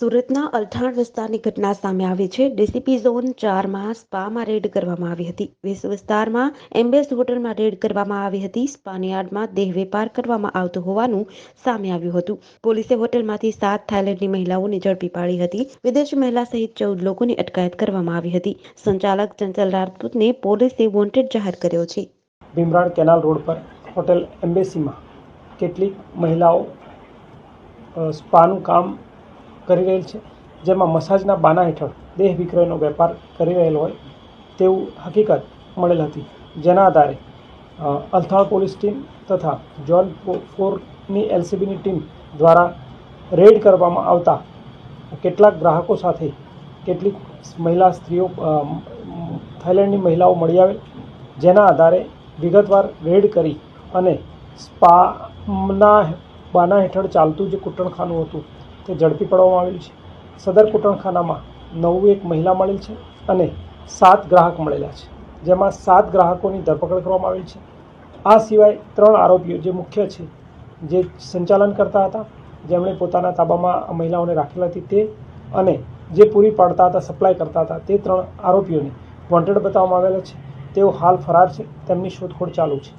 સુરતના અલથાણ વિસ્તારની ઘટના સામે આવી છે. ડીસીપી ઝોન ચારમાં સ્પામાં રેડ કરવામાં આવી હતી. વેસ વિસ્તારમાં એમ્બેસ હોટલમાં રેડ કરવામાં આવી હતી. સ્પાની દેહ વેપાર કરવામાં આવતો હોવાનું સામે આવ્યું હતું. પોલીસે હોટલમાંથી સાત થાઇલેન્ડની મહિલાઓને ઝડપી પાડી હતી. વિદેશી મહિલા સહિત ચૌદ લોકોની અટકાયત કરવામાં આવી હતી. સંચાલક ચંચલ રાજપૂતને પોલીસે વોન્ટેડ જાહેર કર્યો છે. ભીમરાણ કેનાલ રોડ પર હોટેલ એમ્બેસીમાં કેટલીક મહિલાઓ સ્પાનું કામ કરી રહેલ છે. જેમાં મસાજના બાના હેઠળ દેહ વિક્રયનો વેપાર કરી રહેલ હોય તેવું હકીકત મળેલ હતી. જેના આધારે અલથાણ પોલીસ ટીમ તથા જોન ફોરની એલસીબીની ટીમ દ્વારા રેડ કરવામાં આવતા કેટલાક ગ્રાહકો સાથે કેટલીક મહિલા સ્ત્રીઓ થાઇલેન્ડની મહિલાઓ મળી આવેલ જેના આધારે વિગતવાર રેડ કરી અને સ્પાના બાના હેઠળ ચાલતું જે કૂટણખાનું હતું તે ઝડપી પાડવામાં આવેલ છે. સદર કુટણખાનામાં નવું એક મહિલા મળેલ છે અને સાત ગ્રાહક મળેલા છે. જેમાં સાત ગ્રાહકોની ધરપકડ કરવામાં આવેલ છે. આ સિવાય ત્રણ આરોપીઓ જે મુખ્ય છે, જે સંચાલન કરતા હતા, જેમણે પોતાના તાબામાં મહિલાઓને રાખેલા હતી તે અને જે પૂરી પાડતા હતા, સપ્લાય કરતા હતા, તે ત્રણ આરોપીઓને વોન્ટેડ બતાવવામાં આવેલા છે. તેઓ હાલ ફરાર છે, તેમની શોધખોળ ચાલુ છે.